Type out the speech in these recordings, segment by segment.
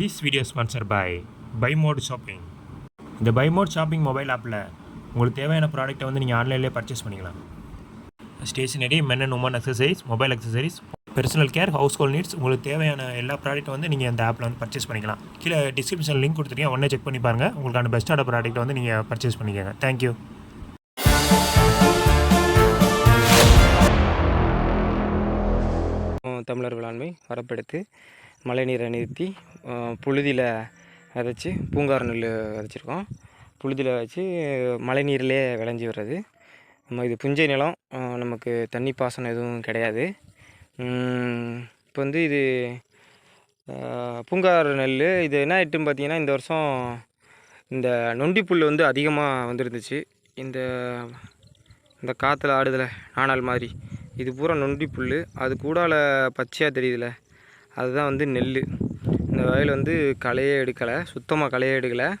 This video sponsor by buy mode shopping இந்த buy mode shopping mobile ஆப்பில் உங்களுக்கு தேவையான ப்ராடக்ட்டை வந்து நீங்கள் ஆன்லைன்லேயே பர்ச்சேஸ் பண்ணிக்கலாம். Stationery men and women accessories mobile accessories personal care household needs உங்களுக்கு தேவையான எல்லா ப்ராடக்ட்டும் வந்து நீங்கள் அந்த ஆப்பில் வந்து பர்ச்சேஸ் பண்ணிக்கலாம். கீழே டிஸ்கிரிப்ஷன் லிங்க் கொடுத்துருக்கேன். உடனே செக் பண்ணி பாருங்கள் உங்களுக்கான பெஸ்ட்டான ப்ராடக்ட்டை வந்து நீங்கள் பர்ச்சேஸ் பண்ணிக்கோங்க. தேங்க்யூ தமிழர் வேளாண்மை வரப்பெடுத்து மழை நீரை நிறுத்தி புழுதியில் விதைச்சி பூங்கார் நெல் விதைச்சிருக்கோம். புழுதியில் வச்சு நீர்லேயே விளைஞ்சி வர்றது. நம்ம இது புஞ்சை நிலம் நமக்கு தண்ணி பாசனம் எதுவும் கிடையாது. இப்போ வந்து இது பூங்கார் நெல் இது என்ன ஆயிட்டுன்னு பார்த்தீங்கன்னா இந்த வருஷம் இந்த நொண்டி புல் வந்து அதிகமாக வந்துருந்துச்சு. இந்த இந்த காற்றுல ஆடுதில்ல நாணல் மாதிரி. இது பூரா நொண்டி புல் அது கூடால பச்சையாக தெரியுதுல்ல அதுதான் வந்து நெல். இந்த வயல் வந்து களையே எடுக்கலை சுத்தமாக களையே எடுக்கலை.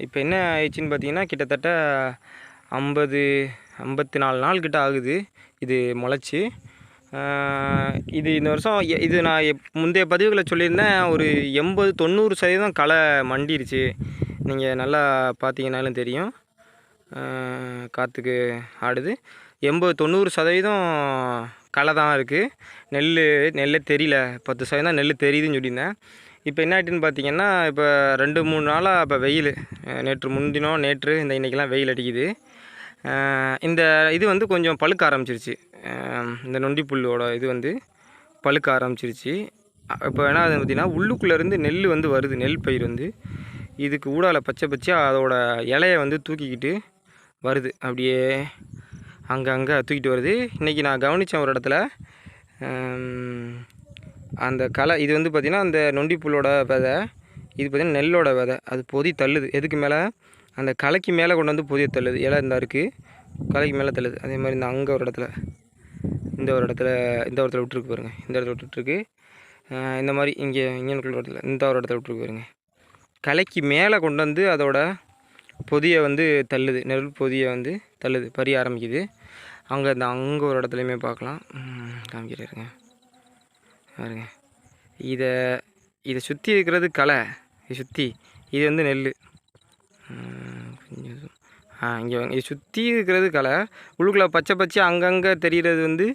இப்போ என்ன ஆயிடுச்சின்னு பார்த்தீங்கன்னா கிட்டத்தட்ட ஐம்பது ஐம்பத்தி நாலு நாள் கிட்ட ஆகுது இது முளைச்சி. இது இந்த வருஷம் எ- இது நான் எப் முந்தைய பதிவுகளை சொல்லியிருந்தேன் ஒரு எண்பது தொண்ணூறு சதவீதம் களை மண்டிருச்சு. நீங்கள் நல்லா பார்த்தீங்கன்னாலும் தெரியும். காற்றுக்கு ஆடுது. எண்பது தொண்ணூறு சதவீதம் களை தான் இருக்குது நெல் நெல்லே தெரியல. பத்து சதவீதம் நெல் தெரியுதுன்னு சொல்லியிருந்தேன். இப்போ என்ன ஆகிட்டுன்னு பார்த்தீங்கன்னா இப்போ ரெண்டு மூணு நாளாக இப்போ வெயில். நேற்று முன்தினம் நேற்று இந்த இன்றைக்கெலாம் வெயில் அடிக்குது. இந்த இது வந்து கொஞ்சம் பழுக்க ஆரம்பிச்சிருச்சு. இந்த நொண்டி புல்லோட இது வந்து பழுக்க ஆரம்பிச்சிருச்சு. இப்போ என்ன அது பார்த்தீங்கன்னா உள்ளுக்குள்ளேருந்து நெல் வந்து வருது நெல் பயிர் வந்து. இதுக்கு ஊடால பச்சை பச்சை அதோட இலையை வந்து தூக்கிக்கிட்டு வருது. அப்படியே அங்கே அங்கே தூக்கிட்டு வருது. இன்றைக்கி நான் கவனித்தேன் ஒரு இடத்துல. அந்த களை இது வந்து பார்த்திங்கன்னா அந்த நொண்டி புல்லோட விதை. இது பார்த்திங்கன்னா நெல்லோட விதை. அது பொதி தள்ளுது. எதுக்கு மேலே? அந்த களைக்கு மேலே கொண்டு வந்து பொதிய தள்ளுது. இலை இந்த இருக்குது களைக்கு மேலே தள்ளுது. அதே மாதிரி இந்த அங்கே ஒரு இடத்துல. இந்த ஒரு இடத்துல இந்த ஒரு இடத்துல விட்டுருக்கு பாருங்கள் இந்த இடத்துல விட்டுருக்கு இந்த மாதிரி இங்கே இங்கே இடத்துல இந்த ஒரு இடத்துல விட்டுருக்கு பாருங்கள் களைக்கு மேலே கொண்டு வந்து அதோட பொதியை வந்து தள்ளுது. நெல் பொதியை வந்து தள்ளுது. பறிய ஆரம்பிக்குது. அங்கே இந்த அங்கே ஒரு இடத்துலையுமே பார்க்கலாம். ம், காமிக்கிறேருங்க பாருங்க. இதை இதை சுற்றி இருக்கிறது களை. இதை சுற்றி இது வந்து நெல். கொஞ்சம் ஆ இங்கே இது சுற்றி இருக்கிறது களை. உள்ளுக்குள்ளே பச்சை பச்சை அங்கங்கே தெரிகிறது வந்து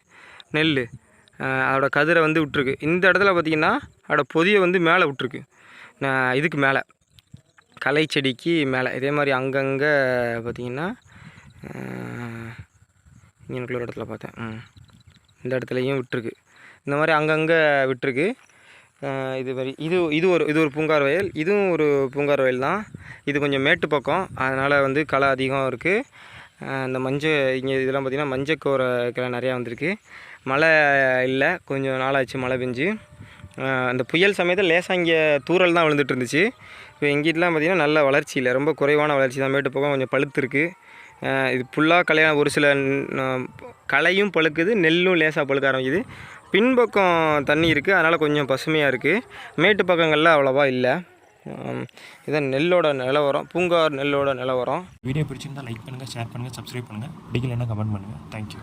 நெல். அதோட கதிரை வந்து விட்டுருக்கு. இந்த இடத்துல பார்த்தீங்கன்னா அதோட பொதியை வந்து மேலே விட்டுருக்கு. நான் இதுக்கு மேலே. களை செடிக்கு மேலே. இதே மாதிரி அங்கங்கே பார்த்தீங்கன்னா இங்கனுக்குள்ள ஒரு இடத்துல பார்த்தேன். இந்த இடத்துலையும் விட்டுருக்கு. இந்த மாதிரி அங்கங்கே விட்டுருக்கு. இது மாதிரி இது இது ஒரு இது ஒரு பூங்கார் வயல். இதுவும் ஒரு பூங்கார் வயல் தான். இது கொஞ்சம் மேட்டு பக்கம். அதனால் வந்து களை அதிகம் இருக்குது இந்த மஞ்சள் இங்கே இதெல்லாம் பார்த்திங்கன்னா மஞ்சக்கோரை கிளை நிறையா வந்திருக்கு. மழை இல்லை. கொஞ்சம் நாளாச்சு மழை பெஞ்சு. அந்த புயல் சமயத்தில் லேசாக இங்கே தூரல் தான் விழுந்துட்டு இருந்துச்சு. இப்போ எங்கிட்டலாம் பார்த்திங்கன்னா நல்ல வளர்ச்சி இல்லை. ரொம்ப குறைவான வளர்ச்சி தான் மேட்டு பக்கம் கொஞ்சம் பழுத்துருக்கு. இது ஃபுல்லாக கலையான ஒரு சில களையும் பழுக்குது நெல்லும் லேசாக பழுக்க ஆரம்பிக்குது. பின்பக்கம் தண்ணி இருக்குது அதனால் கொஞ்சம் பசுமையாக இருக்குது மேட்டு பக்கங்களில் அவ்வளோவா இல்லை. இதான் நெல்லோட நிலவரம். பூங்கார் நெல்லோட நிலவரம். வீடியோ பிடிச்சிருந்தால் லைக் பண்ணுங்கள் ஷேர் பண்ணுங்கள் சப்ஸ்கிரைப் பண்ணுங்கள் பிடிக்கலன்னா கமெண்ட் பண்ணுங்கள் தேங்க்யூ